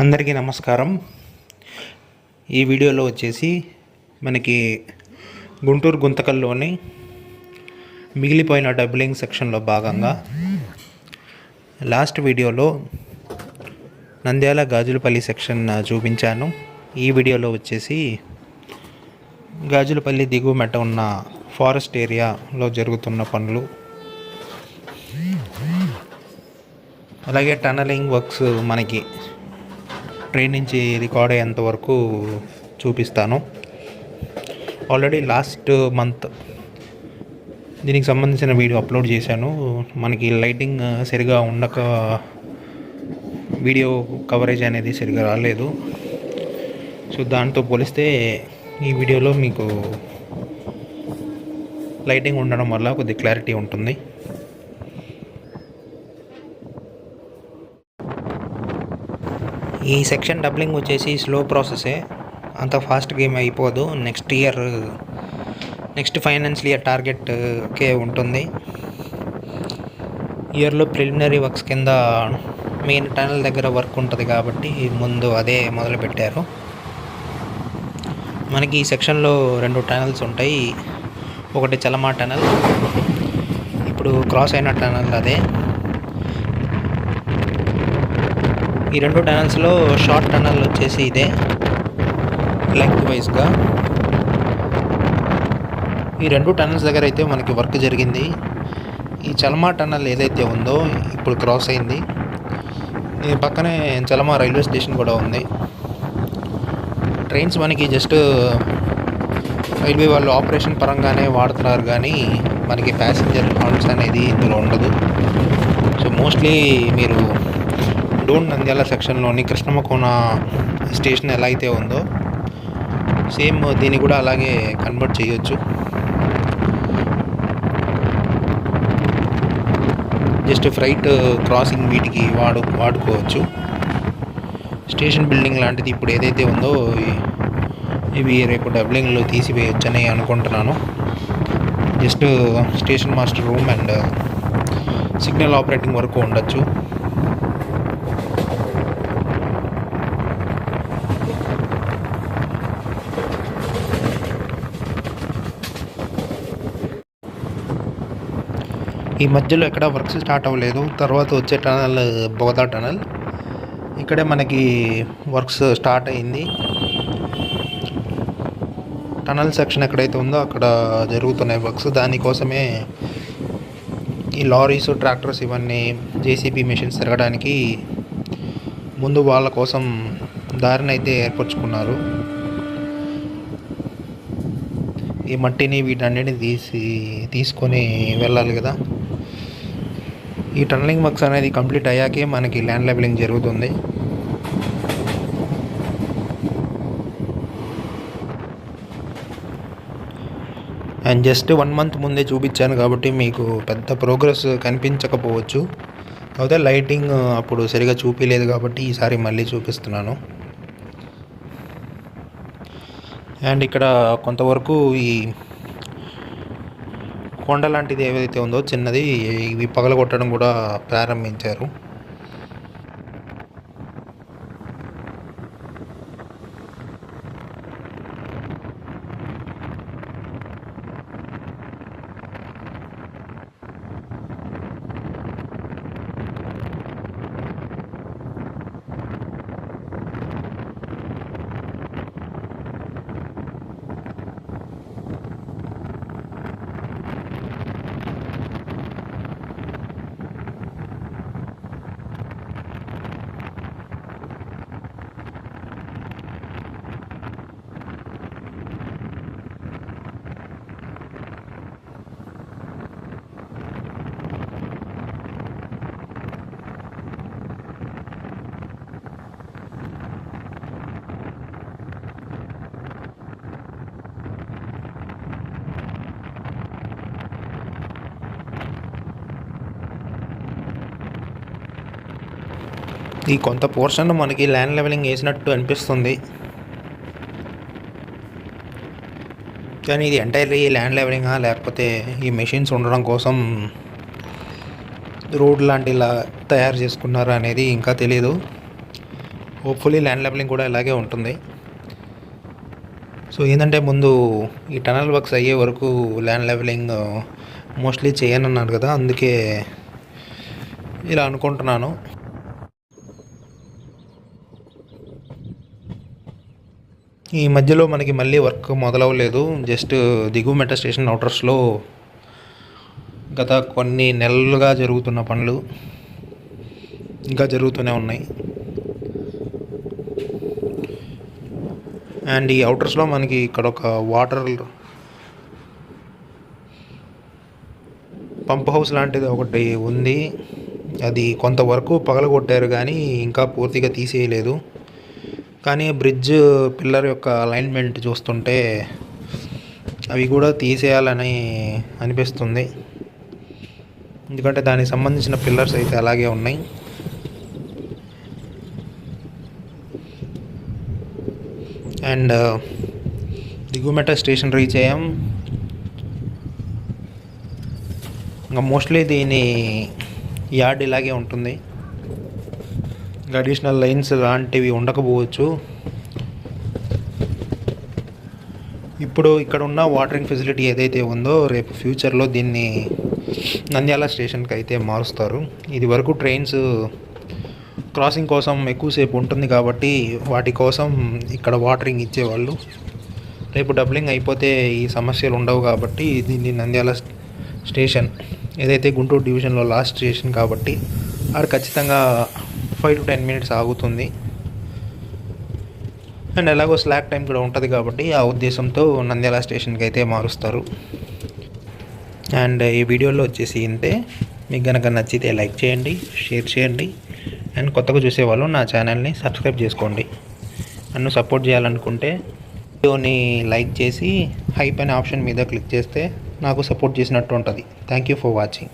అందరికీ నమస్కారం. ఈ వీడియోలో వచ్చేసి మనకి గుంటూరు గుంతకల్లోని మిగిలిపోయిన డబ్లింగ్ సెక్షన్లో భాగంగా లాస్ట్ వీడియోలో నంద్యాల గాజులపల్లి సెక్షన్ చూపించాను. ఈ వీడియోలో వచ్చేసి గాజులపల్లి దిగువ మెట్ట ఉన్న ఫారెస్ట్ ఏరియాలో జరుగుతున్న పనులు. అలాగే టనలింగ్ వర్క్స్ మనకి ట్రైన్ నుంచి రికార్డ్ అయ్యేంత వరకు చూపిస్తాను. ఆల్రెడీ లాస్ట్ మంత్ దీనికి సంబంధించిన వీడియో అప్లోడ్ చేశాను. మనకి లైటింగ్ సరిగా ఉండక వీడియో కవరేజ్ అనేది సరిగా రాలేదు. సో దాంతో పోలిస్తే ఈ వీడియోలో మీకు లైటింగ్ ఉండడం వల్ల కొద్ది క్లారిటీ ఉంటుంది. ఈ సెక్షన్ డబ్లింగ్ వచ్చేసి స్లో ప్రాసెసే అంత ఫాస్ట్ గేమ్ అయిపోదు. Next year next financial year టార్గెట్కే ఉంటుంది. ఇయర్లో ప్రిలిమినరీ వర్క్స్ కింద మెయిన్ టనల్ దగ్గర వర్క్ ఉంటుంది కాబట్టి ముందు అదే మొదలుపెట్టారు మనకి ఈ సెక్షన్లో రెండు టనల్స్ ఉంటాయి. ఒకటి చలమా టనల్ ఇప్పుడు క్రాస్ అయిన టనల్ అదే. ఈ రెండు టనల్స్లో షార్ట్ టనల్ వచ్చేసి ఇదే. లెంగ్త్ వైజ్గా. ఈ రెండు టనల్స్ దగ్గర అయితే మనకి వర్క్ జరిగింది. ఈ చలమా టనల్ ఏదైతే ఉందో ఇప్పుడు క్రాస్ అయింది. దీని పక్కనే చలమా రైల్వే స్టేషన్ కూడా ఉంది. ట్రైన్స్ మనకి జస్ట్ రైల్వే వాళ్ళు ఆపరేషన్ పరంగానే వాడుతున్నారు కానీ మనకి ప్యాసింజర్ హాల్స్ అనేది ఇందులో ఉండదు. సో మోస్ట్లీ మీరు డోన్ నంద్యాల సెక్షన్లోని కృష్ణమకోన స్టేషన్ ఎలా అయితే ఉందో సేమ్ దీన్ని కూడా అలాగే కన్వర్ట్ చేయొచ్చు. జస్ట్ ఫ్రైట్ క్రాసింగ్ వీటికి వాడు వాడుకోవచ్చు. స్టేషన్ బిల్డింగ్ లాంటిది ఇప్పుడు ఏదైతే ఉందో ఇవి రేపు డబ్లింగ్లో తీసివేయొచ్చని అనుకుంటున్నాను. Just station master room and signal operating వరకు ఉండొచ్చు. ఈ మధ్యలో ఎక్కడ వర్క్స్ స్టార్ట్ అవ్వలేదు. తర్వాత వచ్చే టనల్ బోదా టనల్. ఇక్కడే మనకి వర్క్స్ స్టార్ట్ అయింది. టనల్ సెక్షన్ ఎక్కడైతే ఉందో అక్కడ జరుగుతున్నాయి వర్క్స్. దానికోసమే ఈ లారీస్ ట్రాక్టర్స్ ఇవన్నీ జేసీబీ మిషన్స్ తిరగడానికి ముందు వాళ్ళ కోసం దారిని అయితే ఏర్పరచుకున్నారు. ఈ మట్టిని వీటన్నిటిని తీసి తీసుకొని వెళ్ళాలి కదా. ఈ టన్నలింగ్ వర్క్స్ అనేది కంప్లీట్ అయ్యాకే మనకి ల్యాండ్ లెవెలింగ్ జరుగుతుంది. అండ్ జస్ట్ వన్ మంత్ ముందే చూపించాను కాబట్టి మీకు పెద్ద ప్రోగ్రెస్ కనిపించకపోవచ్చు. కాకపోతే లైటింగ్ అప్పుడు సరిగా చూపించలేదు కాబట్టి ఈసారి మళ్ళీ చూపిస్తున్నాను. అండ్ ఇక్కడ కొంతవరకు ఈ కొండ లాంటిది ఏదైతే ఉందో చిన్నది ఇవి పగలగొట్టడం కూడా ప్రారంభించారు. ఈ కొంత పోర్షన్ మనకి ల్యాండ్ లెవెలింగ్ వేసినట్టు అనిపిస్తుంది. కానీ ఇది ఎంటైర్లీ ల్యాండ్ లెవెలింగా లేకపోతే ఈ మెషిన్స్ ఉండడం కోసం రోడ్ లాంటిలా తయారు చేసుకున్నారా అనేది ఇంకా తెలియదు హోప్ఫుల్లీ ల్యాండ్ లెవెలింగ్ కూడా ఇలాగే ఉంటుంది. సో ఏంటంటే ముందు ఈ టనల్ వర్క్స్ అయ్యే వరకు ల్యాండ్ లెవెలింగ్ మోస్ట్లీ చేయనన్నారు కదా అందుకే ఇలా అనుకుంటున్నాను. ఈ మధ్యలో మనకి మళ్ళీ వర్క్ మొదలవ్వలేదు. జస్ట్ దిగువ మెట్రో స్టేషన్ అవుటర్స్లో గత కొన్ని నెలలుగా జరుగుతున్న పనులు ఇంకా జరుగుతూనే ఉన్నాయి. అండ్ ఈ అవుటర్స్లో మనకి ఇక్కడ ఒక వాటర్ పంప్ హౌస్ లాంటిది ఒకటి ఉంది. అది కొంతవరకు పగలగొట్టారు కానీ ఇంకా పూర్తిగా తీసేయలేదు. కానీ బ్రిడ్జ్ పిల్లర్ యొక్క అలైన్మెంట్ చూస్తుంటే అవి కూడా తీసేయాలని అనిపిస్తుంది. ఎందుకంటే దానికి సంబంధించిన పిల్లర్స్ అయితే అలాగే ఉన్నాయి. అండ్ దిగుమెట స్టేషన్ రీచ్ అయ్యాం. ఇంకా మోస్ట్లీ దీని యార్డ్ ఇలాగే ఉంటుంది. అడిషనల్ లైన్స్ లాంటివి ఉండకపోవచ్చు. ఇప్పుడు ఇక్కడ ఉన్న వాటరింగ్ ఫెసిలిటీ ఏదైతే ఉందో రేపు ఫ్యూచర్లో దీన్ని నంద్యాల స్టేషన్కి అయితే మారుస్తారు. ఇది వరకు ట్రైన్స్ క్రాసింగ్ కోసం ఎక్కువసేపు ఉంటుంది కాబట్టి వాటి కోసం ఇక్కడ వాటరింగ్ ఇచ్చేవాళ్ళు. రేపు డబ్లింగ్ అయిపోతే ఈ సమస్యలు ఉండవు కాబట్టి దీన్ని నంద్యాల స్టేషన్ ఏదైతే గుంటూరు డివిజన్లో లాస్ట్ స్టేషన్ కాబట్టి ఆడ ఖచ్చితంగా ఫైవ్ టు టెన్ మినిట్స్ ఆగుతుంది. అండ్ ఎలాగో స్లాక్ టైం కూడా ఉంటుంది కాబట్టి ఆ ఉద్దేశంతో నంద్యాల స్టేషన్కి అయితే మారుస్తారు. అండ్ ఈ వీడియోలో వచ్చేసి ఇంతే. మీకు కనుక నచ్చితే లైక్ చేయండి షేర్ చేయండి. అండ్ కొత్తగా చూసేవాళ్ళు నా ఛానల్ని సబ్స్క్రైబ్ చేసుకోండి. నన్ను సపోర్ట్ చేయాలనుకుంటే వీడియోని లైక్ చేసి హైప్ అనే ఆప్షన్ మీద క్లిక్ చేస్తే నాకు సపోర్ట్ చేసినట్టు ఉంటుంది. Thank you for watching